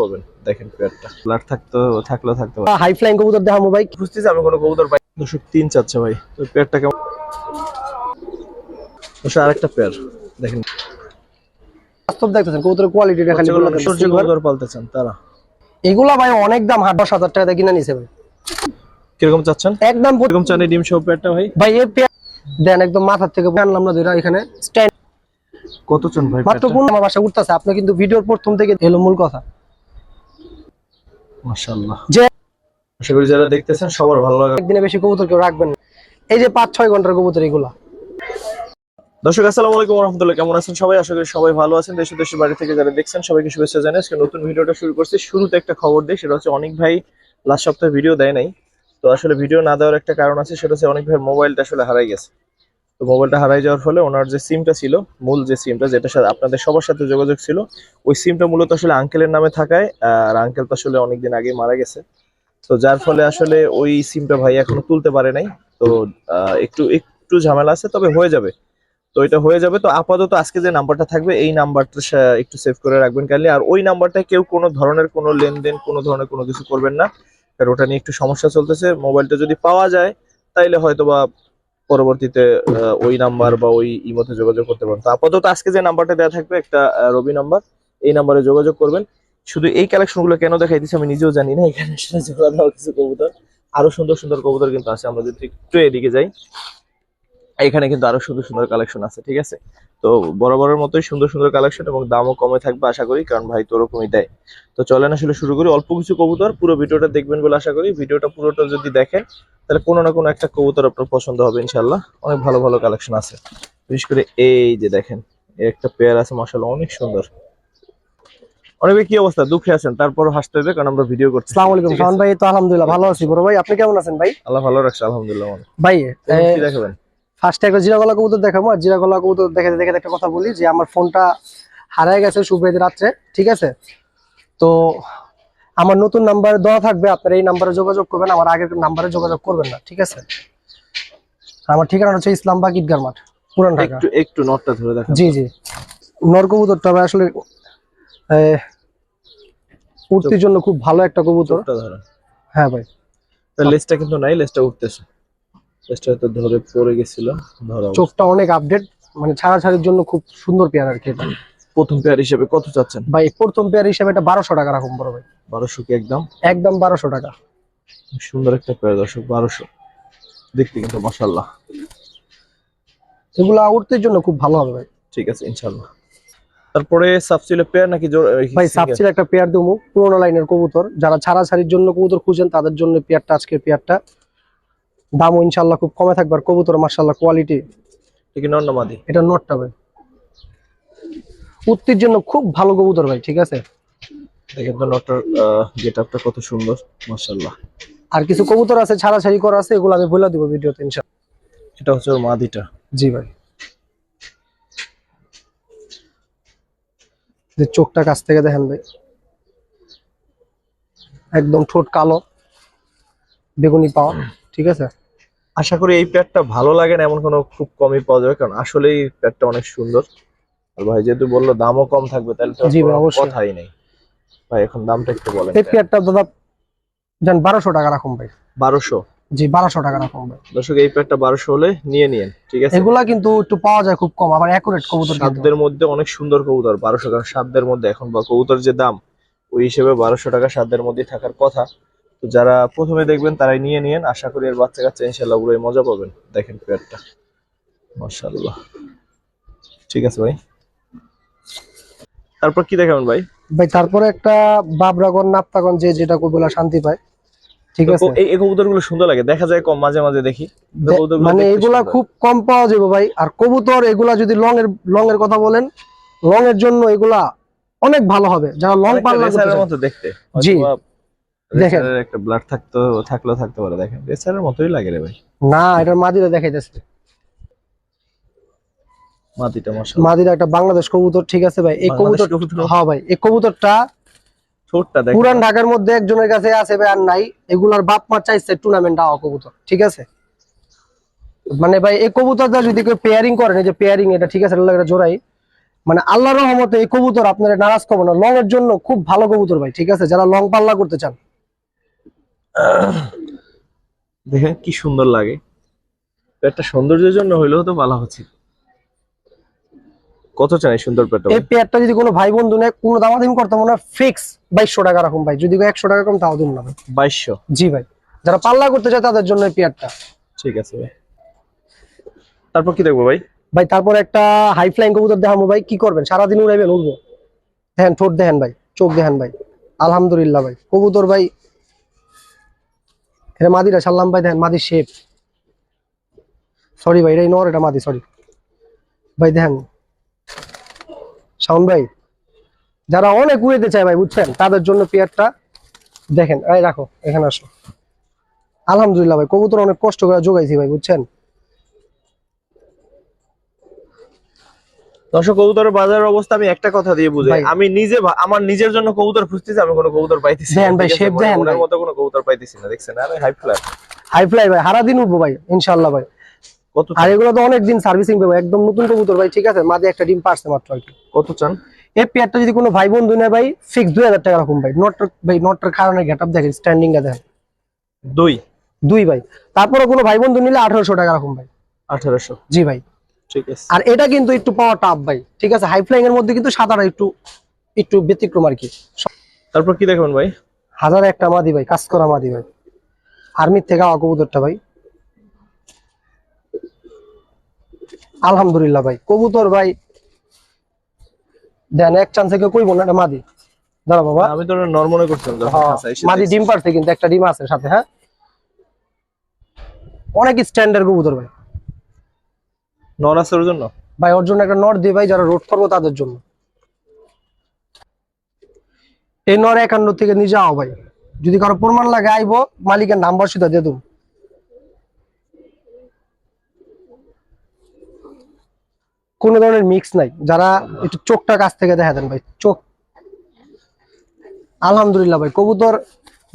পাবেন দেখেন পেয়ারটা ব্লাড থাকতো থাকলেও থাকতে পারে। হাই ফ্লাইং কবুতর দেখাবো ভাই। বুঝতেছি আমি কোনো কবুতর পাই দর্শক তিন চাচ্ছে ভাই। তো পেয়ারটা কেমন? দর্শক আরেকটা পেয়ার দেখেন। বাস্তব দেখতেছেন কবুতরের যেগুলো বলে সূর্য কবুতর পালতেছেন তারা। এগুলা ভাই অনেক দাম হাট দশ হাজার টাকা কিনে নিছে ভাই। কীরকম চাচ্ছেন? একদম কীরকম চান এই ডিম সহ পেয়ারটা ভাই? ভাই এই পেয়ার দেন একদম মাথার থেকে আনলাম না ধরে এখানে। স্ট্যান্ড কত চান ভাই মাত্র কোন আমার বাসা উঠতেছে। আপনি কিন্তু ভিডিওর প্রথম থেকে এলো মূল কথা। মাশাআল্লাহ। যে আশা করি যারা দেখতেছেন সবার ভালো লাগবে। একদিনে বেশি কবুতর কেউ রাখবেন না। এই যে পাঁচ ছয় ঘণ্টার কবুতর এগুলা। দর্শক আসসালামু আলাইকুম রহমতুল্লাহ। কেমন আছেন সবাই? আশা করি সবাই ভালো আছেন। দেশ দেশের বাড়ি থেকে যারা দেখছেন সবাইকে শুভেচ্ছা জানাই। আজকে নতুন ভিডিওটা শুরু করছি। শুরুতে একটা খবর দেই সেটা হচ্ছে অনেক ভাই লাস্ট সপ্তাহে ভিডিও দেয় নাই। তো আসলে ভিডিও না দেওয়ার একটা কারণ আছে সেটা হচ্ছে অনেক ভাই মোবাইলটা আসলে হারাই গেছে। তো মোবাইলটা হারাই যাওয়ার ফলে ওনার যে সিমটা ছিল, মূল যে সিমটা যেটা সাথে আপনাদের সবার সাথে যোগাযোগ ছিল, ওই সিমটা মূলত আসলে আঙ্কেলের নামে থাকায়, আর আঙ্কেল তো আসলে অনেকদিন আগে মারা গেছে। তো যার ফলে আসলে ওই সিমটা ভাই এখনও তুলতে পারে নাই। তো একটু একটু ঝামেলা আছে, তবে হয়ে যাবে। তো এটা হয়ে যাবে। তো আপাতত আজকে যে নাম্বারটা থাকবে, এই নাম্বারটা একটু সেভ করে রাখবেন কাইন্ডলি আর ওই নাম্বারটায় কেউ কোনো ধরনের কোনো লেনদেন, কোনো ধরনের কোনো কিছু করবেন না। কারণ ওটা নিয়ে একটু সমস্যা চলতেছে। মোবাইলটা যদি পাওয়া যায়, তাইলে হয়তো বা পরবর্তীতে ওই নাম্বার বা ওই ইমোতে যোগাযোগ করতে পারেন। তো আপাতত আজকে যে নাম্বারটা দেওয়া থাকবে, একটা রবি নাম্বার, এই নাম্বারে যোগাযোগ করবেন। শুধু এই কালেকশনগুলো কেন দেখাই দিচ্ছি আমি নিজেও জানি না, এখানে কিছু কবুতর। আরও সুন্দর সুন্দর কবুতর কিন্তু আছে, আমরা যদি একটু এদিকে যাই। এখানে কিন্তু আরও সুন্দর সুন্দর কালেকশন আছে ঠিক আছে? তো বরাবরের মতোই সুন্দর সুন্দর কালেকশন এবং দামও কমে থাকবে আশা করি কারণ ভাই তো ওরকমই দেয়। তো চলেন আসলে শুরু করি অল্প কিছু কবুতর পুরো ভিডিওটা দেখবেন বলে আশা করি ভিডিওটা পুরোটা যদি দেখেন তাহলে কোনো না কোনো একটা কবুতর আপনার পছন্দ হবে ইনশাল্লাহ অনেক ভালো ভালো কালেকশন আছে। বিশেষ করে এই যে দেখেন একটা পেয়ার আছে মাসাল্লাহ অনেক সুন্দর। অনেক কি অবস্থা? দুঃখে আছেন তারপর হাসতে হবে কারণ আমরা ভিডিও করছি আসসালামু আলাইকুম ঠিক ভাই তো আলহামদুলিল্লাহ ভালো আছি বড় ভাই আপনি কেমন আছেন ভাই? আল্লাহ ভালো রাখছে আলহামদুলিল্লাহ। ভাই দেখাবেন? ফার্স্টে একটা জিরা গলা কবুতর দেখাবো আর জিরা গলা কবুতর দেখাতে দেখাতে একটা কথা বলি যে আমার ফোনটা হারায় গেছে শুভ্রীতি রাত্রে ঠিক আছে? তো আমার নতুন নাম্বার দেওয়া থাকবে আপনারা এই নাম্বারে যোগাযোগ করবেন আমার আগের নাম্বারে যোগাযোগ করবেন না ঠিক আছে? আমার ঠিকানা হচ্ছে ইসলামবাগ ঈদগার মাঠ পুরান ঢাকা। একটু একটু নটটা ধরে দেখান। জি জি। নর কবুতরটা আসলে উঠতির জন্য খুব ভালো একটা কবুতর। হ্যাঁ ভাই। লেজটা কিন্তু নাই লেজটা উঠতেছে হয়তো ধরে পড়ে গেছিল ধরা। চোখটা অনেক আপডেট মানে ছাড়াছাড়ির জন্য খুব সুন্দর পেয়ার আর কি এটা। প্রথম পেয়ার হিসেবে কত চাচ্ছেন? ভাই প্রথম পেয়ার হিসেবে এটা বারোশো টাকা রাখুন বড় ভাই। বারোশো কি একদম? একদম বারোশো টাকা। সুন্দর একটা পেয়ার দর্শক বারোশো। দেখতে কিন্তু মাসাল্লাহ এগুলা উঠতের জন্য খুব ভালো হবে ভাই। ঠিক আছে ইনশাল্লাহ তারপরে সাবসিলে পেয়ার নাকি ভাই single? একটা পেয়ার দেবো পুরোনো লাইনের কবুতর। যারা ছাড়াছাড়ির জন্য কবুতর খুঁজেন তাদের জন্য পেয়ারটা আজকের পেয়ারটা দামও ইনশাল্লাহ খুব কমে থাকবে আর কবুতর মার্শাল্লাহ কোয়ালিটি এটা নটটা ভাই। উত্তির জন্য খুব ভালো কবুতর ভাই ঠিক আছে? দেখেন তো নটার গেট কত সুন্দর মাসাল্লাহ আর কিছু কবুতর আছে ছাড়াছাড়ি করা আছে এগুলো আমি বলে দিব ভিডিওতে ইনশাল্লাহ এটা হচ্ছে ওর মাদিটা। জি ভাই। যে চোখটা কাছ থেকে দেখেন ভাই। একদম ঠোঁট কালো বেগুনি পাওয়া ঠিক আছে? আশা করি এই পেয়ারটা ভালো লাগে না এমন কোনো খুব কমই পাওয়া যাবে কারণ আসলেই পেয়ারটা অনেক সুন্দর। আর ভাই যেহেতু বলল দামও কম থাকবে তাহলে তো জি ভাই, অবশ্যই। কথাই নেই। ভাই এখন দামটা একটু বলেন এই পেয়ারটা দাদা যান বারোশো টাকা রাখুন ভাই। বারোশো? জি বারোশো টাকা রাখুন ভাই। দর্শক এই পেয়ারটা বারোশো হলে নিয়ে নিয়েন ঠিক আছে? এগুলা কিন্তু একটু পাওয়া যায় খুব কম আবার অ্যাকুরেট কবুতর কিন্তু। মধ্যে অনেক সুন্দর কবুতর বারোশো কারণ সাধ্যের মধ্যে। এখন বা কবুতর যে দাম ওই হিসেবে বারোশো টাকা সাধ্যের মধ্যে থাকার কথা। তো যারা প্রথমে দেখবেন তারাই নিয়ে নিয়েন। আশা করি এর বাচ্চা কাচ্চা ইনশাল্লাহ পুরোই মজা পাবেন। দেখেন পেয়ারটা। মাশাল্লাহ ঠিক আছে ভাই। তারপর কি দেখাবেন ভাই? ভাই তারপরে একটা বাবরাগন নাপ্তাগন যে যেটা কবুলা শান্তি পায়। ঠিক আছে? এই এই কবুতরগুলো সুন্দর লাগে। দেখা যায় কম মাঝে মাঝে দেখি। মানে এগুলা খুব কম পাওয়া যাবে ভাই। আর কবুতর এগুলা যদি লং এর লং এর কথা বলেন লং এর জন্য এগুলা অনেক ভালো হবে। যারা লং পাল্লা করতে দেখতে। জি। দেখেন। একটা ব্লাড থাকতো থাকলেও থাকতে পারে দেখেন। রেসারের মতোই লাগে রে ভাই। না এটার মাদিরা দেখাইতেছে। মাটিটা মাশাআল্লাহ। মাদিরা একটা বাংলাদেশ কবুতর ঠিক আছে ভাই? এই কবুতর? হ্যাঁ ভাই এই কবুতরটা ঠোঁটটা দেখেন। পুরান ঢাকার মধ্যে একজনের কাছে আছে ভাই আর নাই। এগুলার বাপ মা চাইছে টুর্নামেন্ট কবুতর ঠিক আছে? মানে ভাই এই কবুতরটা যদি কেউ পেয়ারিং করেন এই যে পেয়ারিং এটা ঠিক আছে এটা জোড়াই। মানে আল্লাহর রহমতে এই কবুতর আপনারা নারাজ করব না। লং এর জন্য খুব ভালো কবুতর ভাই ঠিক আছে? যারা লং পাল্লা করতে চান। দেখেন কি সুন্দর লাগে। পেটটা সৌন্দর্যের জন্য হইলেও তো ভালো হচ্ছে। কত চান এই সুন্দর পেটটা? এই পেয়ারটা যদি কোনো ভাই বন্ধু নেয় কোনো দামাদামি করতে মনে ফিক্স বাইশশো টাকা রাখুন ভাই। যদি একশো টাকা কম তাও দিন না বাইশশো? জি ভাই। যারা পাল্লা করতে চায় তাদের জন্য এই পেয়ারটা ঠিক আছে ভাই। তারপর কি দেখব ভাই? ভাই তারপর একটা হাই ফ্লাইং কবুতর দেখাবো ভাই। কি করবেন? সারাদিন উড়াইবেন উঠবো দেখেন ঠোঁট দেখেন ভাই। চোখ দেখেন ভাই। আলহামদুলিল্লাহ ভাই। কবুতর ভাই এটা মাদিরা সাল্লাম ভাই দেখেন, মাদির শেপ সরি ভাই এটাই নর, এটা মাদি সরি ভাই দেখেন, শাওন ভাই, যারা অনেক উড়েতে চায় ভাই, বুঝছেন, তাদের জন্য পেয়ারটা দেখেন, এই রাখো, এখানে আসো। আলহামদুলিল্লাহ ভাই, কবুতর অনেক কষ্ট করে যোগাইছি ভাই, বুঝছেন? দর্শক কবুতরের বাজারের অবস্থা আমি একটা কথা দিয়ে বুঝাই। আমি নিজে আমার নিজের জন্য কবুতর খুঁজতেছি আমি কোনো কবুতর পাইতেছি না, ভাই, মানে দেখেন ওনার মতো কোনো কবুতর পাইতেছি না দেখছেন? আরে হাই ফ্লার হাই ফ্লাই ভাই সারা দিন উঠবো ভাই ইনশাল্লাহ ভাই। কত আর এগুলো তো অনেক দিন সার্ভিসিং পাবো একদম নতুন কবুতর ভাই ঠিক আছে? মাঝে একটা ডিম পারছে মাত্র আর কি। কত চান? এই পেয়ারটা যদি কোনো ভাই বন্ধু নেয় ভাই ফিক্স দুই হাজার টাকা রাখুন ভাই। নটটার ভাই নটটার কারণে গেট আপ দেখেন স্ট্যান্ডিং টা দেখেন। দুই? দুই ভাই। তারপরে কোনো ভাই বন্ধু নিলে আঠারোশো টাকা রাখুন ভাই। আঠারোশো। জি ভাই। আর এটা কিন্তু একটু পাওয়া টাপ ভাই ঠিক আছে? হাই ফ্লাইং এর মধ্যে কিন্তু সাদাটা একটু একটু ব্যতিক্রম আর কি। তারপর কি দেখবেন ভাই? হাজারে একটা মাদি ভাই কাজ করা মাদি ভাই। আর্মির থেকে কবুতরটা ভাই। আলহামদুলিল্লাহ ভাই কবুতর ভাই। দেন এক চান্স থেকে কইব না এটা মাদি। দাঁড়া বাবা। আমি তো নর্মলে করছিলাম হ্যাঁ, মাদি। ডিম পারছে কিন্তু একটা ডিম আছে সাথে হ্যাঁ? অনেক স্ট্যান্ডার্ড কবুতর ভাই। নর আছে ওর জন্য? ভাই, ওর জন্য একটা নর দিয়ে ভাই যারা রোড করব তাদের জন্য। এই নর একান্ন থেকে নিজে আও ভাই। যদি কারও প্রমাণ লাগে, আইবো, মালিকের নাম্বার সুদা দিয়ে দেবো। কোনো ধরনের মিক্স নাই। যারা একটু চোখটা কাছ থেকে দেখা দেন ভাই, চোখ। আলহামদুলিল্লাহ ভাই, কবুতর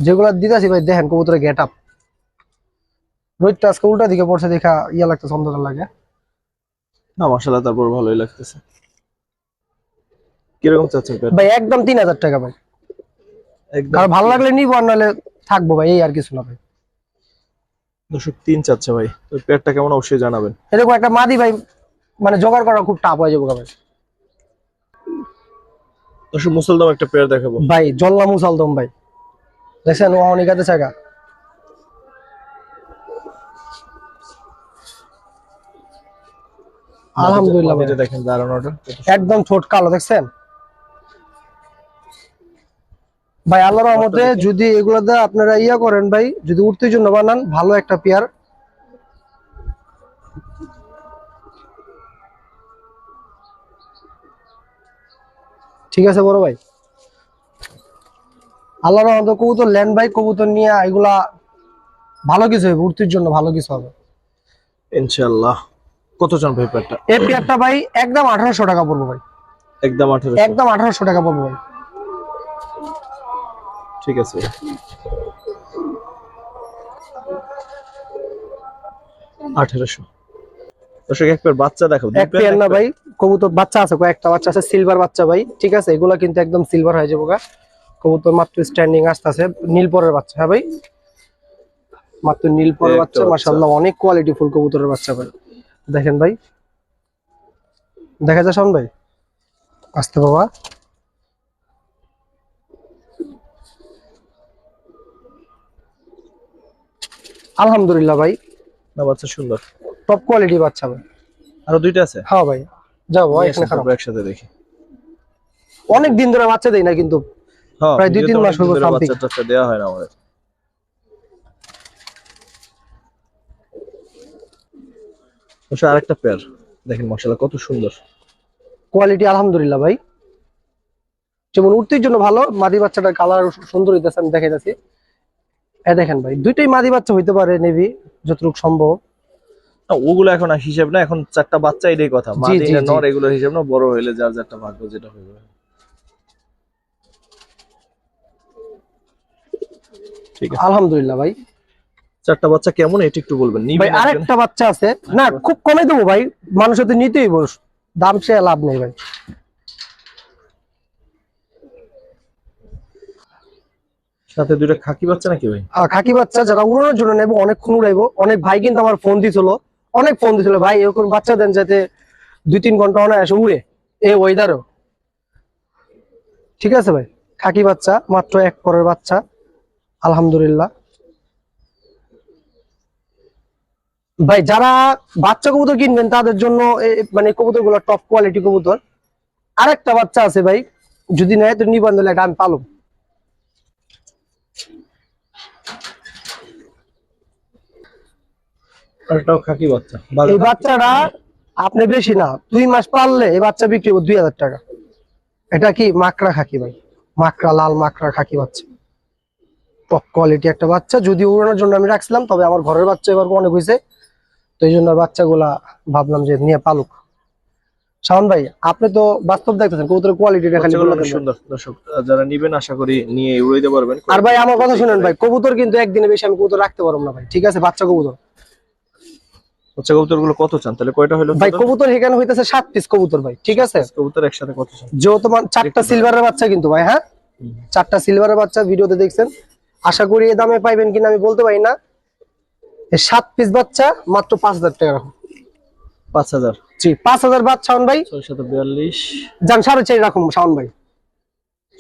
যেগুলা দিতেছি ভাই, দেখেন কবুতরের গেট আপ রোহিতটা আজকে উল্টা দিকে পড়ছে, দেখা ইয়া লাগতেছে, অন্ধকার লাগে। না মাসাল্লাহ তারপর ভালোই লাগতেছে। কীরকম চাচ্ছেন ভাই একদম তিন হাজার টাকা ভাই। একদম আর ভালো লাগলে নিবো আর নাহলে থাকব ভাই এই আর কিছু না ভাই। দর্শক তিন চাচ্ছে ভাই। তো পেটটা কেমন অবশ্যই জানাবেন। এরকম একটা মাদি ভাই মানে জোগাড় করা খুব টাফ হয়ে যাব ভাই। দর্শক মুসলদম একটা পেয়ার দেখাবো। ভাই জল্লা মুসালদম ভাই। দেখছেন ও অনেকাতে জায়গা আলহামদুলিল্লাহ ভাই মাদিটা দেখেন দাঁড়ানোটা একদম ঠোঁট কালো দেখছেন? ভাই আল্লাহর রহমতে যদি এগুলোতে আপনারা ইয়া করেন ভাই যদি উঠতে জন্য বানান ভালো একটা পেয়ার। ঠিক আছে বড় ভাই। আল্লাহর রহমতে কবুতর ল্যান্ড ভাই কবুতর নিয়ে এগুলা ভালো কিছু হবে উঠতির জন্য ভালো কিছু হবে। ইনশাআল্লাহ। কত চান ভাই পেয়ারটা এই পেয়ারটা ভাই একদম আঠারোশো টাকা পড়ব ভাই। একদম আঠারো একদম আঠারোশো টাকা পড়ব ভাই। ঠিক আছে। আঠারোশো। দর্শক এক পেয়ার বাচ্চা দেখো এক পেয়ার না ভাই কবুতর বাচ্চা আছে কয়েকটা বাচ্চা আছে সিলভার বাচ্চা ভাই ঠিক আছে? এগুলা কিন্তু একদম সিলভার হয়ে যাব গা। কবুতর মাত্র স্ট্যান্ডিং আসতেছে নীলপরের বাচ্চা হ্যাঁ ভাই? মাত্র নীলপরের বাচ্চা বাচ্চা। মাশাআল্লাহ অনেক কোয়ালিটি ফুল কবুতরের বাচ্চা ভাই। দেখেন ভাই। দেখা যায় শোন ভাই? আসতে বাবা। আলহামদুলিল্লাহ ভাই। না বাচ্চা সুন্দর। টপ কোয়ালিটি বাচ্চা ভাই। আরও দুইটা আছে? হ্যাঁ ভাই। যাও ভাই এখানে খারাপ। একসাথে দেখি। অনেক দিন ধরে বাচ্চা দেই না কিন্তু। হ্যাঁ প্রায় দুই তিন মাস হলো বাচ্চা টাচ্চা দেওয়া হয় না আমাদের। দর্শক, আরেকটা পেয়ার দেখেন মশলা কত সুন্দর। কোয়ালিটি আলহামদুলিল্লাহ ভাই। যেমন উঠতির জন্য ভালো মাদি বাচ্চাটার কালার সুন্দর হইতেছে আমি দেখাইতেছি। এ দেখেন ভাই দুইটাই মাদি বাচ্চা হইতে পারে নেভি যতটুকু সম্ভব। না, ওগুলো এখন আর হিসাব না এখন চারটা বাচ্চা এটাই কথা। মা জি, দিন জি, নর এগুলোর হিসাব না বড় হইলে যার যারটা ভাগ্য যেটা হইবে। আলহামদুলিল্লাহ ভাই। চারটা বাচ্চা কেমন এটা একটু বলবেন? আরেকটা বাচ্চা আছে। না খুব কমে দেবো ভাই মানুষের তো নিতেই বস দাম সে লাভ নেই ভাই। সাথে দুইটা খাকি বাচ্চা নাকি ভাই? খাকি বাচ্চা যারা উড়ানোর জন্য নেব অনেকক্ষণ উড়াইবো। অনেক ভাই কিন্তু আমার ফোন দিছিল অনেক ফোন দিছিল ভাই এরকম বাচ্চা দেন যাতে দুই তিন ঘণ্টা অনায়াসে উড়ে এই ওয়েদারও ঠিক আছে ভাই খাকি বাচ্চা মাত্র এক পরের বাচ্চা আলহামদুলিল্লাহ। ভাই যারা বাচ্চা কবুতর কিনবেন তাদের জন্য মানে কবুতরগুলো টপ কোয়ালিটি কবুতর। আরেকটা বাচ্চা আছে ভাই যদি নেয় তো নিবন্ধন এটা আমি পালব আর এই বাচ্চাটা আপনি বেশি না দুই মাস পাললে এই বাচ্চা বিক্রি করব দুই হাজার টাকা। এটা কি মাকড়া খাকি ভাই? মাকড়া লাল মাকড়া খাকি বাচ্চা। টপ কোয়ালিটি একটা বাচ্চা যদি উড়ানোর জন্য আমি রাখছিলাম তবে আমার ঘরের বাচ্চা এবার অনেক হয়েছে। তো এই জন্য বাচ্চাগুলা ভাবলাম যে নিয়ে পালুক। শাওন ভাই আপনি তো বাস্তব দেখতেছেন কবুতরের। সুন্দর। দর্শক যারা নিবেন আশা করি নিয়ে উড়াইতে পারবেন। আর ভাই আমার কথা শুনেন ভাই কবুতর কিন্তু একদিনে বেশি আমি কবুতর রাখতে পারব না ভাই ঠিক আছে? বাচ্চা কবুতর। বাচ্চা কবুতরগুলো কত চান? তাহলে কয়টা হলো ভাই কবুতর এখানে হইতেছে পিস কবুতর ভাই ঠিক আছে? কবুতর একসাথে কত চান? যে তোমার চারটা সিলভারের বাচ্চা কিন্তু ভাই হ্যাঁ? চারটা সিলভারের বাচ্চা ভিডিওতে দেখছেন। আশা করি এই দামে পাইবেন কিনা আমি বলতে পারি না। সাত পিস বাচ্চা মাত্র পাঁচ হাজার টাকা রাখুন পাঁচ হাজার। জি পাঁচ হাজার বাচ্চা শাওন ভাই। ছয় শত বিয়াল্লিশ। যান সাড়ে চারি রাখুন শাওন ভাই।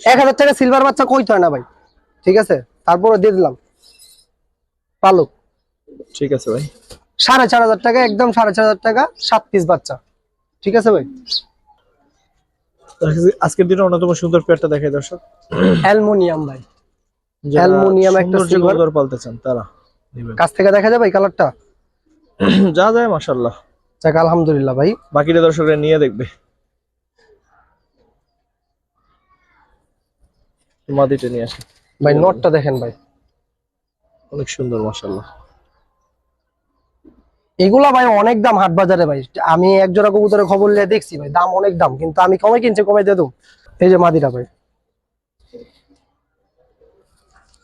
এক হাজার টাকা সিলভার বাচ্চা কইতে হয় না ভাই। ঠিক আছে? তারপরে দিয়ে দিলাম। পালক। ঠিক আছে ভাই। সাড়ে চার হাজার টাকা একদম সাড়ে চার হাজার টাকা সাত পিস বাচ্চা। ঠিক আছে ভাই? আজকের দিনে অন্যতম সুন্দর পেয়ারটা দেখাই দর্শক। অ্যালমোনিয়াম ভাই। অ্যালুমিনিয়াম একটা সৌন্দর্য পালতে চান তারা। কাছ থেকে দেখা যাবে এই কালারটা? যা যায় মাশাল্লাহ যাক আলহামদুলিল্লাহ ভাই। বাকিটা দর্শকরা নিয়ে দেখবে। মাদিটা নিয়ে আসে ভাই নটটা দেখেন ভাই। অনেক সুন্দর মাশাল্লাহ এগুলা ভাই অনেক দাম হাট বাজারে ভাই। আমি এক জোড়া কবুতরের খবর নিয়ে দেখছি ভাই দাম অনেক দাম কিন্তু আমি কমে কিনছি কমে দিয়ে দেবো। এই যে মাদিরা ভাই।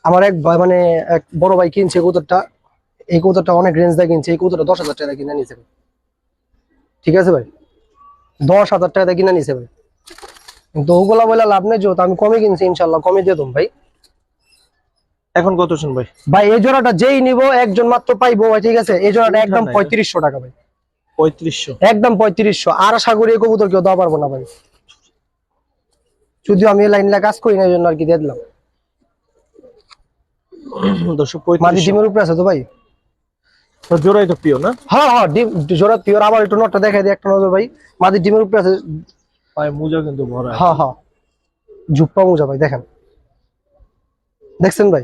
আমার এক ভাই মানে এক বড় ভাই কিনছে কবুতরটা। এই কবুতরটা অনেক রেঞ্জ দিয়ে কিনছে এই কবুতরটা দশ হাজার টাকা কিনে নিয়েছে ভাই। ঠিক আছে ভাই? দশ হাজার টাকা কিনে নিয়েছে ভাই। কিন্তু ওগুলা বলে লাভ নেই যেহেতু আমি কমে কিনছি ইনশাল্লাহ কমে দিয়ে দেবো ভাই। এখন কত শুন ভাই? ভাই এই জোড়াটা যেই নিবো একজন মাত্র পাইবো ভাই ঠিক আছে? এই জোড়াটা একদম পঁয়ত্রিশশো টাকা ভাই। পঁয়ত্রিশশো। একদম পঁয়ত্রিশশো। আর আশা করি কবুতর কেউ দেওয়া পারব না ভাই। যদিও আমি লাইন লাইনটা কাজ করি না এই জন্য আর কি দিয়ে দিলাম। দর্শক মাদি পঁয়ত্রিশশো ডিমের উপরে আছে তো ভাই? জোড়াই তো প্রিয় না? হ্যাঁ হ্যাঁ ডিম জোড়া পিওর আবার একটু নটটা দেখাই দিই একটা নজর ভাই। মাদি ডিমের উপরে আছে। পায়ে মোজা কিন্তু ভরা হ্যাঁ হ্যাঁ। ঝুপ্পা মোজা ভাই দেখেন। দেখছেন ভাই?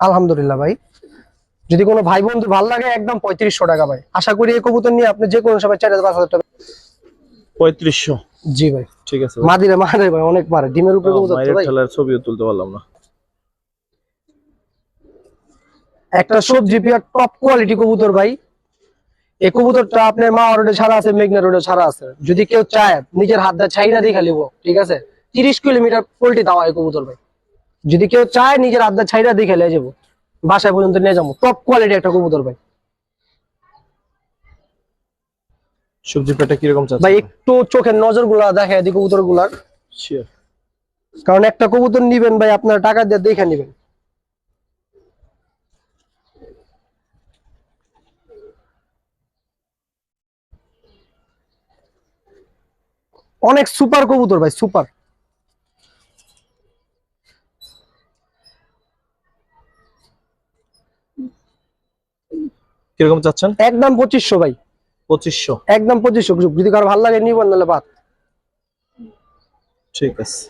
আলহামদুলিল্লাহ ভাই। যদি কোনো ভাই বন্ধু ভালো লাগে একদম পঁয়ত্রিশশো টাকা ভাই। আশা করি এই কবুতর নিয়ে আপনি যে কোনো সময় চার হাজার পাঁচ হাজার টাকা পঁয়ত্রিশশো। জি ভাই। ঠিক আছে মাদিরে মারে ভাই অনেক মারে। ডিমের উপরে কবুতর ভাই। ছবিও তুলতে পারলাম না। একটা সবজি পিয়ার টপ কোয়ালিটি কবুতর ভাই। এই কবুতরটা আপনার মা রোডে ছাড়া আছে মেঘনা রোডে ছাড়া আছে। যদি কেউ চায় নিজের হাত দা ছাইরা দিয়ে খালিব ঠিক আছে? তিরিশ কিলোমিটার পোল্ট্রি দেওয়া হয় কবুতর ভাই। যদি কেউ চায় নিজের হাত দা ছাইরা দিয়ে খেলে যাব। বাসায় পর্যন্ত নিয়ে যাব। টপ কোয়ালিটি একটা কবুতর ভাই। সবজি পেটা কীরকম চাচ্ছে? ভাই একটু চোখের নজরগুলা দেখায় কবুতরগুলার কারণ একটা কবুতর নিবেন ভাই আপনার টাকা দিয়ে দেখে নিবেন। অনেক সুপার কবুতর ভাই সুপার। কীরকম চাচ্ছেন? একদম পঁচিশশো ভাই। পঁচিশশো। একদম পঁচিশশো। যদি কারও ভালো লাগে নিবেন নাহলে বাদ। ঠিক আছে।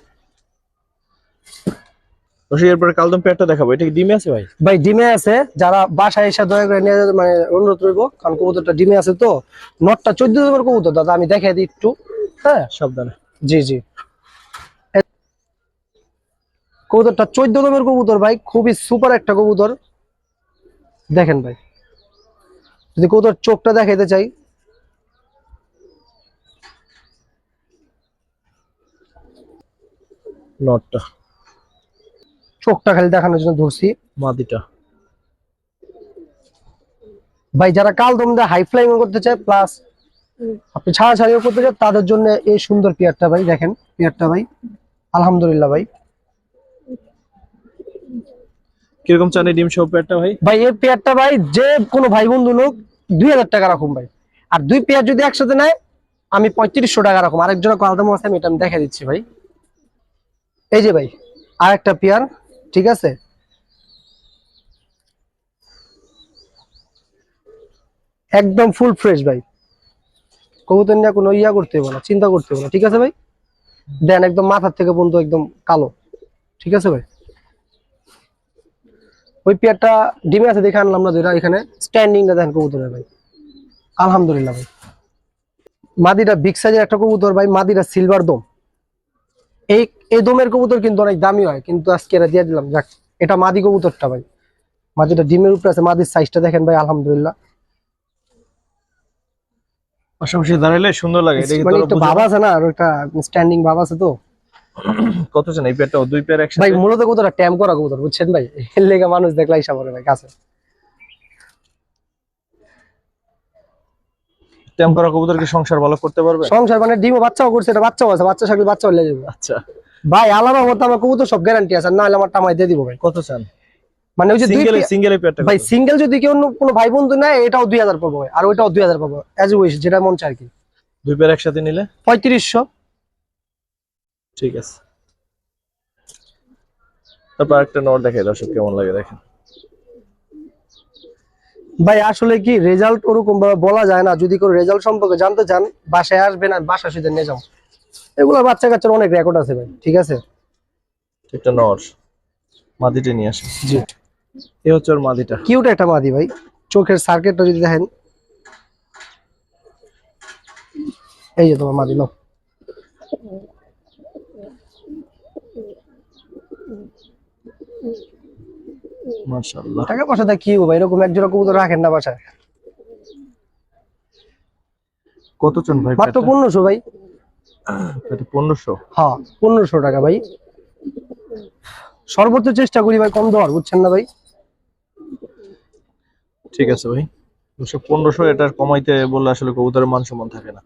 এরপরে কালদম পেয়ারটা দেখাবো। এটা কি ডিমে আছে ভাই? ভাই ডিমে আছে। যারা বাসায় এসে দয়া করে নিয়ে মানে অনুরোধ রইব কারণ কবুতরটা ডিমে আছে তো। নটটা চোদ্দ নম্বর কবুতর দাদা আমি দেখাই দিই একটু। হ্যাঁ। সাবধানে। জি জি। কবুতরটা চোদ্দ নম্বর কবুতর ভাই খুবই সুপার একটা কবুতর। দেখেন ভাই। যদি কবুতর চোখটা দেখাইতে চাই। নটটা। চোখটা খালি দেখানোর জন্য ধরছি। মাদিটা। ভাই যারা কাল দমদে হাই ফ্লাইং করতে চায় প্লাস আপনি ছাড়া ছাড়িও করতে চান তাদের জন্য এই সুন্দর পেয়ারটা ভাই দেখেন পেয়ারটা ভাই। আলহামদুলিল্লাহ ভাই। কীরকম চান এই ডিম সহ পেয়ারটা ভাই? ভাই এই পেয়ারটা ভাই যে কোনো ভাই বন্ধু লোক দুই হাজার টাকা রাখুন ভাই। আর দুই পেয়ার যদি একসাথে নেয় আমি পঁয়ত্রিশশো টাকা রাখুন। আরেকজনের কালদাম আছে আমি এটা আমি দেখা দিচ্ছি ভাই। এই যে ভাই আর একটা পেয়ার ঠিক আছে? একদম ফুল ফ্রেশ ভাই। কবুতর নিয়ে কোনো ইয়া করতে হবে না, চিন্তা করতে হবে না, ঠিক আছে ভাই? দেন একদম মাথার থেকে পর্যন্ত একদম কালো, ঠিক আছে ভাই? ওই পেয়ারটা ডিমে আছে দেখে আনলাম না যেটা এখানে স্ট্যান্ডিংটা দেখেন কবুতরের ভাই। আলহামদুলিল্লাহ ভাই। মাদিটা বিগ সাইজের একটা কবুতর ভাই মাদিটা সিলভার দম। এই এই দমের কবুতর কিন্তু অনেক দামি হয়, কিন্তু আজকে এটা দিয়ে দিলাম, যাক, এটা মাদি কবুতরটা ভাই। মাদিটা ডিমের উপরে আছে, মাদির সাইজটা দেখেন ভাই, আলহামদুলিল্লাহ। পাশাপাশি দাঁড়াইলে সুন্দর লাগে মানে একটু বুঝো আছে না আর একটা স্ট্যান্ডিং ভাব আছে তো। কত চান এই পেয়ারটা দুই পেয়ার ভাই মূলত ট্যাম করা কবুতর বুঝছেন ভাই? এর লেগে মানুষ দেখলে হিসাব ভাই কাছে। ট্যাম করা কবুতর কি সংসার ভালো করতে পারবে? সংসার মানে ডিমও বাচ্চাও করছে এটা বাচ্চাও আছে বাচ্চা থাকলে বাচ্চাও লেগে যাবে। আচ্ছা। ভাই আলাদা মতো আমার কবুতর সব গ্যারান্টি আছে না হলে আমার টামাই দিয়ে দিব ভাই। কত চান? মানে ওই যে সিঙ্গেল সিঙ্গেল পেয়ারটা ভাই সিঙ্গেল যদি কেউ অন্য কোনো ভাই বন্ধু নেয় এটাও দুই হাজার পাবো ভাই। আর ওইটাও দুই হাজার পাবো এজ উইশ যেটা মন চায় কি। দুই পেয়ার একসাথে নিলে? পঁয়ত্রিশশো। ঠিক আছে। তারপর একটা নট দেখে দর্শক কেমন লাগে দেখেন। ভাই আসলে কি রেজাল্ট ওরকম ভাবে বলা যায় না। যদি কোনো রেজাল্ট সম্পর্কে জানতে চান বাসায় আসবেন আর বাসা সুদের নিয়ে যাও। এগুলো বাচ্চা কাচ্চার অনেক রেকর্ড আছে ভাই ঠিক আছে? একটা নট মাদিটা নিয়ে আসে জি। এ হচ্ছে ওর মাদিটা। কিউট একটা মাদি ভাই। চোখের সার্কেটটা যদি দেখেন। এই যে তোমার মাদি লো মাশাআল্লাহ। টাকা পয়সাটা কি হবে ভাই? এরকম এক জোড়া কবুতর রাখেন না বাসায়। কত চান ভাই মাত্র পনেরোশো ভাই। এটা পনেরোশো? হ্যাঁ পনেরোশো টাকা ভাই। সর্বোচ্চ চেষ্টা করি ভাই কম দেওয়ার বুঝছেন না ভাই? ঠিক আছে ভাই। দুশো পনেরোশো এটার কমাইতে বললে আসলে কবুতরের মান সমান থাকে না।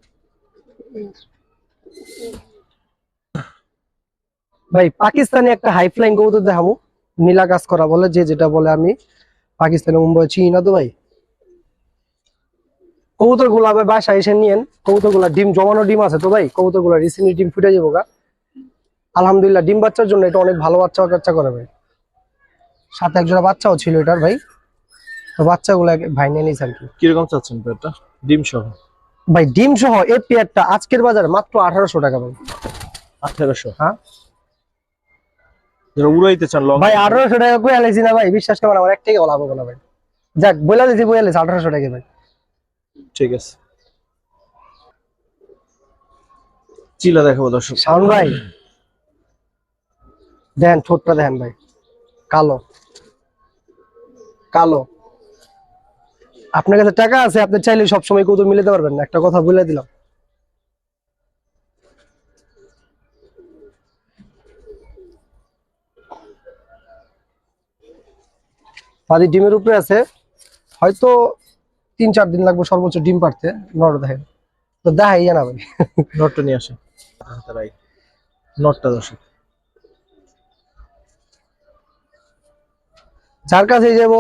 ভাই পাকিস্তানি একটা হাই ফ্লাইং কবুতর দেখাবো। নীলা কাজ করা বলে যে যেটা বলে আমি। পাকিস্তানে মুম্বাই চিনি না তো ভাই। কবুতরগুলা ভাই বাসায় এসে নিয়েন। কবুতরগুলা ডিম জমানো ডিম আছে তো ভাই কবুতরগুলা রিসেন্টলি ডিম ফুটে যাব গা। আলহামদুলিল্লাহ ডিম বাচ্চার জন্য এটা অনেক ভালো বাচ্চা কাচ্চা করে ভাই। সাথে একজোড়া বাচ্চাও ছিল এটার ভাই। তো বাচ্চাগুলো ভাই নিয়ে নিস আর কি। কীরকম চাচ্ছেন পেয়ারটা? ডিম সহ? ভাই ডিম সহ এই পেয়ারটা আজকের বাজারে মাত্র আঠারোশো টাকা ভাই। আঠারোশো? হ্যাঁ। যারা উড়াইতে চান লং ভাই আঠারোশো টাকা কই আলাইছি না ভাই বিশ্বাস করেন আমার এক টাকা লাভ হবে। না ভাই যাক বলে দিছি বলে আলাইছি আঠারোশো টাকা ভাই। ঠিক আছে। চিলা দেখাবো দর্শক। শাওন ভাই দেন ঠোঁটটা দেখেন ভাই। কালো। কালো। আপনার কাছে টাকা আছে আপনি চাইলে সবসময় কৌতুক মিলাতে পারবেন না। একটা কথা বলে দিলাম। পাদি ডিমের উপরে আছে হয়তো তিন চার দিন লাগবে সর্বোচ্চ ডিম পারতে নড় দেখেন। তো দেখাই না ভাই। নটটা নিয়ে আসেন। তারাই নটটা দর্শক। যার কাছে যাব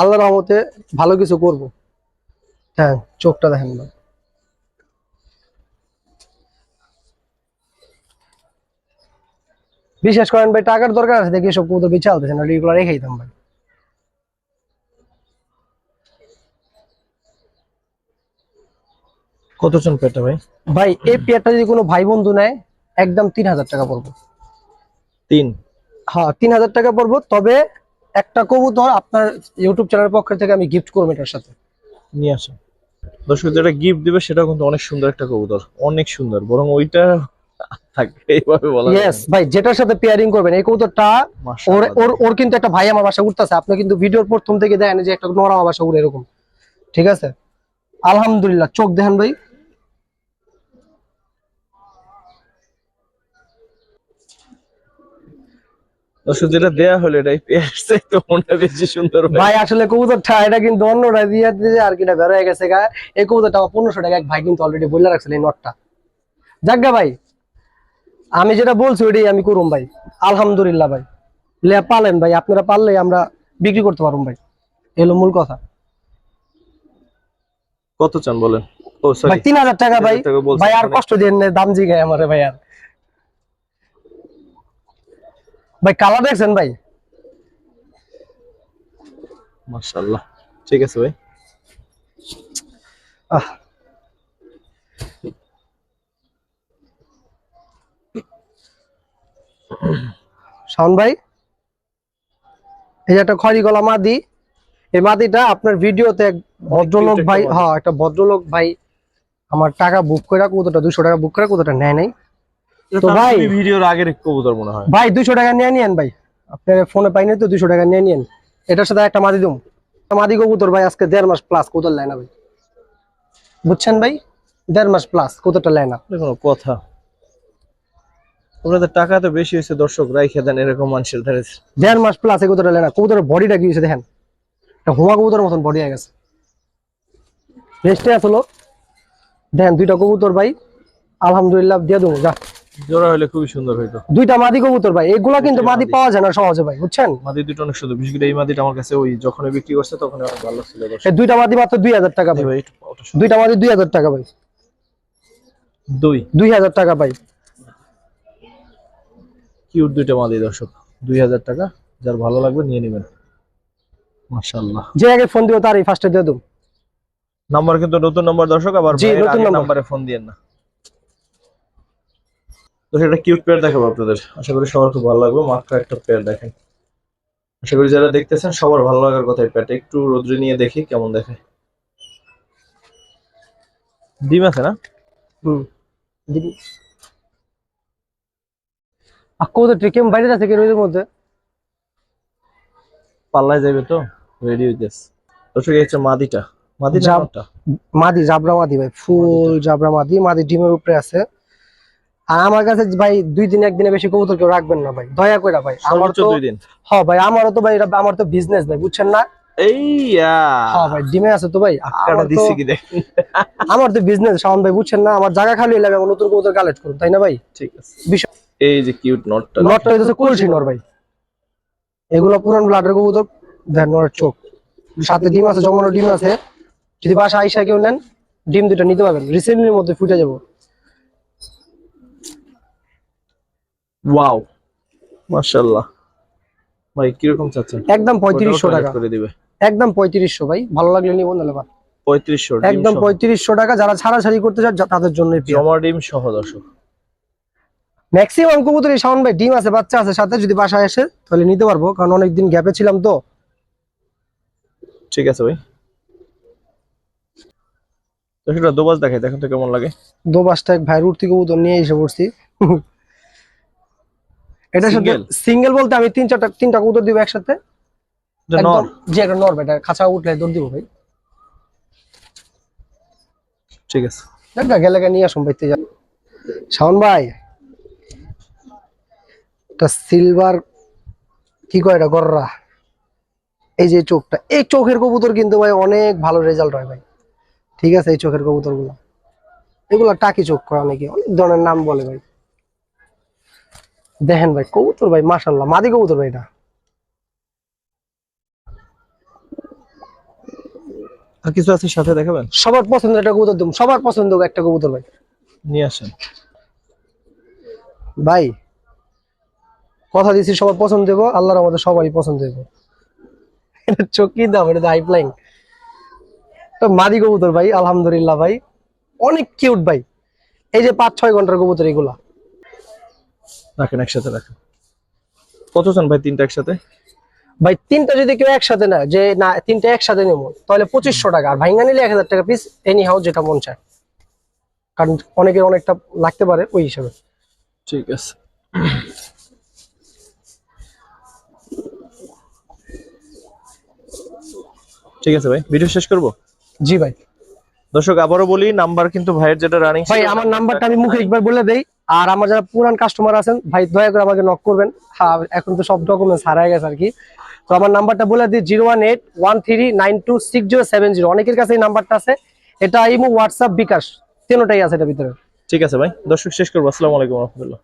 আল্লাহ রহমতে ভালো কিছু করব। হ্যাঁ চোখটা দেখেন না বিশেষ করেন ভাই টাকার দরকার আছে দেখি সব কবুতর বেঁচে আলতেছে না এগুলো রেখেই দাম ভাই। কত চান পেয়ারটা ভাই? ভাই এই পেয়ারটা যদি কোনো ভাই বন্ধু নেয় একদম তিন হাজার টাকা পড়ব। তিন? হ্যাঁ তিন হাজার টাকা পড়ব তবে একটা কবুতর আপনার ইউটিউব চ্যানেলের পক্ষ থেকে আমি গিফট করব এটার সাথে। নিয়ে আসেন দর্শক যেটা গিফট দিবে সেটা কিন্তু অনেক সুন্দর একটা কবুতর। অনেক সুন্দর বরং ওইটা থাকবে এইভাবে বলা যাবে ভাই যেটার সাথে পেয়ারিং করবেন এই কবুতরটা ওর ওর ওর কিন্তু একটা ভাই আমার বাসা উঠতেছে। আপনি কিন্তু ভিডিওর প্রথম থেকে দেখেন যে একটা নরম আমার বাসা উড়ে এরকম। ঠিক আছে? আলহামদুলিল্লাহ চোখ দেখেন ভাই। দর্শক যেটা দেয়া হলো পেয়ার চাইতে মনটা বেশি সুন্দর ভাই ভাই আসলে কবুতরটা এটা কিন্তু অন্যটা দিয়ে দিয়ে আর কিনা বের হয়ে গেছে গা। এই কবুতরটা পনেরোশো টাকা এক ভাই কিন্তু অলরেডি বলে রাখছেন এই নটটা। যাজ্ঞা ভাই আমি যেটা বলছি ওইটাই আমি করুম ভাই। আলহামদুলিল্লাহ ভাই। পালেন ভাই আপনারা পারলে আমরা বিক্রি করতে পারব ভাই। এলো মূল কথা। কত চান বলেন? ও ভাই সরি তিন হাজার টাকা ভাই। 3,000 টাকা বলছেন, ভাই আর কষ্ট দিয়ে নে, দাম জিগায় আমারে ভাই আর। ভাই কালার দেখছেন ভাই? মাশাআল্লাহ। ঠিক আছে ভাই। আহ। শাওন ভাই এই যে একটা খড়ি গলা মাদি এই মাদিটা আপনার ভিডিওতে এক ভদ্রলোক ভাই হ্যাঁ একটা ভদ্রলোক ভাই আমার টাকা বুক করে কতটা দুশো টাকা বুক করে কতটা নেয় নাই? তো ভাই- ভিডিওর আগের কবুতর মনে হয়। ভাই দুশো টাকা নিয়ে নিয়েন ভাই। আপনার ফোনে পাইনি তো দুশো টাকা নিয়ে নিয়েন। এটার সাথে একটা মাদি দুম। মাদি কবুতর ভাই আজকে দেড় মাস প্লাস কবুতর নেয় না ভাই। বুঝছেন ভাই? দেড় মাস প্লাস কতটা নেয় না। কোনো কথা। টাকা তো বেশি হয়েছে দর্শক রাইখে দেন এরকম মানুষের ধারে। দেড় মাস প্লাস এই কবুতরটা নেয় না। কবুতরের বডিটা কি হয়েছে দেখেন? একটা হুমা কবুতরের মতন বডি হয়ে গেছে। রেস্টে আসলো দেখেন দুইটা কবুতর ভাই। আলহামদুলিল্লাহ দিয়ে দেবো যা। জোড়া হলে খুবই সুন্দর হইতো। দুইটা মাদি কবুতর ভাই এগুলা কিন্তু মাদি। পাওয়া যায় না সহজে ভাই বুঝছেন? মাদি দুটো অনেক সুন্দর বিশেষ করে এই মাদিটা আমার কাছে ওই যখন বিক্রি করছে তখন অনেক ভালো ছিল এই দুইটা মাদি মাত্র দুই হাজার টাকা এই ভাই। দুইটা মাদি দুই হাজার টাকা ভাই। দুই? দুই হাজার টাকা ভাই। কিউট দুইটা মাদি দর্শক দুই হাজার টাকা যার ভালো লাগবে নিয়ে নেবেন। মাশাআল্লাহ। যে আগে ফোন দিও তারই ফার্স্টে দিয়ে দেবো নাম্বার কিন্তু নতুন নাম্বার দর্শক আবার নতুন নাম্বারে ফোন দিয়েন না। তো সেটা কিউট পেয়ার দেখাবো আপনাদের। আশা করি সবার খুব ভালো লাগবে। মাত্র একটা পেয়ার দেখেন। আশা করি যারা দেখতেছেন সবার ভালো লাগার কথা এই পেয়ারটা একটু রোদ্রে নিয়ে দেখি কেমন দেখে। ডিম আছে না? হুম। ট্রিকেম বাইরে আছে মধ্যে? পাল্লায় যাবে তো রেডি হইতেছে দর্শক এই হচ্ছে মাদিটা। মাদি। মাদি জাবরা মাদি ভাই। ফুল জাবরা মাদি। মাদি ডিমের উপরে আছে। আর আমার কাছে ভাই দুই দিন একদিনে বেশি কবুতর কেউ রাখবেন না ভাই। দয়া করে ভাই। আমার তো দুই দিন। হ্যাঁ ভাই আমারও তো ভাই আমার তো বিজনেস ভাই বুঝছেন না? আমার তো- বিজনেস শাওন ভাই বুঝছেন না? আমার জায়গা খালি নতুন কবুতর কালেক্ট করুন তাই না ভাই? ঠিক আছে। বিষয় এই যে কিউট নটটা নটটা হইতেছে কলসি নর ভাই। এগুলো পুরান ব্লাডের কবুতর দেন নরের চোখ। সাথে ডিম আছে জমানো ডিম আছে যদি বাসা আইসা কেউ নেন ডিম দুটো নিতে পারবেন। রিসেন্টলির মধ্যে ফুটে যাব। ওয়াও মাশাআল্লাহ। ভাই কীরকম চাচ্ছেন? একদম পঁয়ত্রিশশো ওটাও টাকা। করে দিবে। একদম পঁয়ত্রিশশো ভাই। ভালো লাগলে নিবো নাহলে বাদ। পঁয়ত্রিশশো একদম পঁয়ত্রিশশো টাকা যারা ছাড়াছাড়ি করতে চান যা- তাদের জন্য জমা ডিম সহ দর্শক। ম্যাক্সিমাম কবুতরই শাওন ভাই ডিম আছে বাচ্চা আছে সাথে যদি বাসায় আসে তাহলে নিতে পারব। কারণ অনেকদিন গ্যাপে ছিলাম তো। ঠিক আছে ভাই। তো সেটা দোবাজ দেখাই দেখেন তো কেমন লাগে। দো পাঁচটা এক ভাইয়ের উঠতি কবুতর নিয়ে এসে পড়ছি এটার সাথে সিঙ্গেল বলতে আমি তিন চারটা তিনটা কবুতর দিব একসাথে। এটা যে একটা নর এটা খাঁচা উঠলে দৌড় দিব ভাই। ঠিক আছে। দেখা গেলে নিয়ে আসুন যান শাওন ভাই। এটা সিলভার কি কয় এটা গররা? এই যে চোখটা। এই চোখের কবুতর কিন্তু ভাই অনেক ভালো রেজাল্ট হয় ভাই। ঠিক আছে এই চোখের কবুতরগুলো এগুলো টাকি চোখ করে অনেকে। অনেক ধরনের নাম বলে ভাই। দেখেন ভাই কবুতর ভাই মাশাল্লাহ মাদি কবুতর ভাই এটা। আর কিছু আছে সাথে দেখাবেন? সবার পছন্দের একটা কবুতর দেবো সবার পছন্দ একটা কবুতর ভাই। নিয়ে আসেন। ভাই কথা দিচ্ছি সবার পছন্দ দেবো আল্লাহর আমাদের সবারই পছন্দ দেবো। এটা চকি দাম এটা হাইপলাইন তো মাদি কবুতর ভাই আলহামদুলিল্লাহ ভাই অনেক কিউট ভাই। এই যে পাঁচ ছয় ঘণ্টার কবুতর এগুলা। রাখেন একসাথে রাখেন। কত চান ভাই তিনটা একসাথে? ভাই তিনটা যদি কেউ একসাথে না যে না তিনটা একসাথে নেব তাহলে পঁচিশশো টাকা। আর ভাইঙ্গা নিলে এক হাজার টাকা পিস এনি হাউস যেটা মন চায়। কারণ অনেকের অনেকটা লাগতে পারে ওই হিসাবে। ঠিক আছে। ঠিক আছে ভাই ভিডিও শেষ করব? জি ভাই। দর্শক আবারও বলি নাম্বার কিন্তু ভাইয়ের যেটা রানিং ভাই আমার নাম্বারটা আমি মুখে একবার বলে দেই। আর আমার যারা পুরান কাস্টমার আছেন, ভাই, দয়া করে আমাকে নক করবেন। হ্যাঁ এখন তো সব ডকুমেন্টস হারায় গেছে আর কি। তো আমার নাম্বারটা বলে দিই, zero one eight, one three nine two six zero seven zero. অনেকের কাছে এই নাম্বারটা আছে। এটা ইমো, হোয়াটসঅ্যাপ, বিকাশ, তিনটাই আছে এটা ভিতরে। ঠিক আছে ভাই, দর্শক শেষ করব। আসসালামু আলাইকুম রহমতুল্লাহ।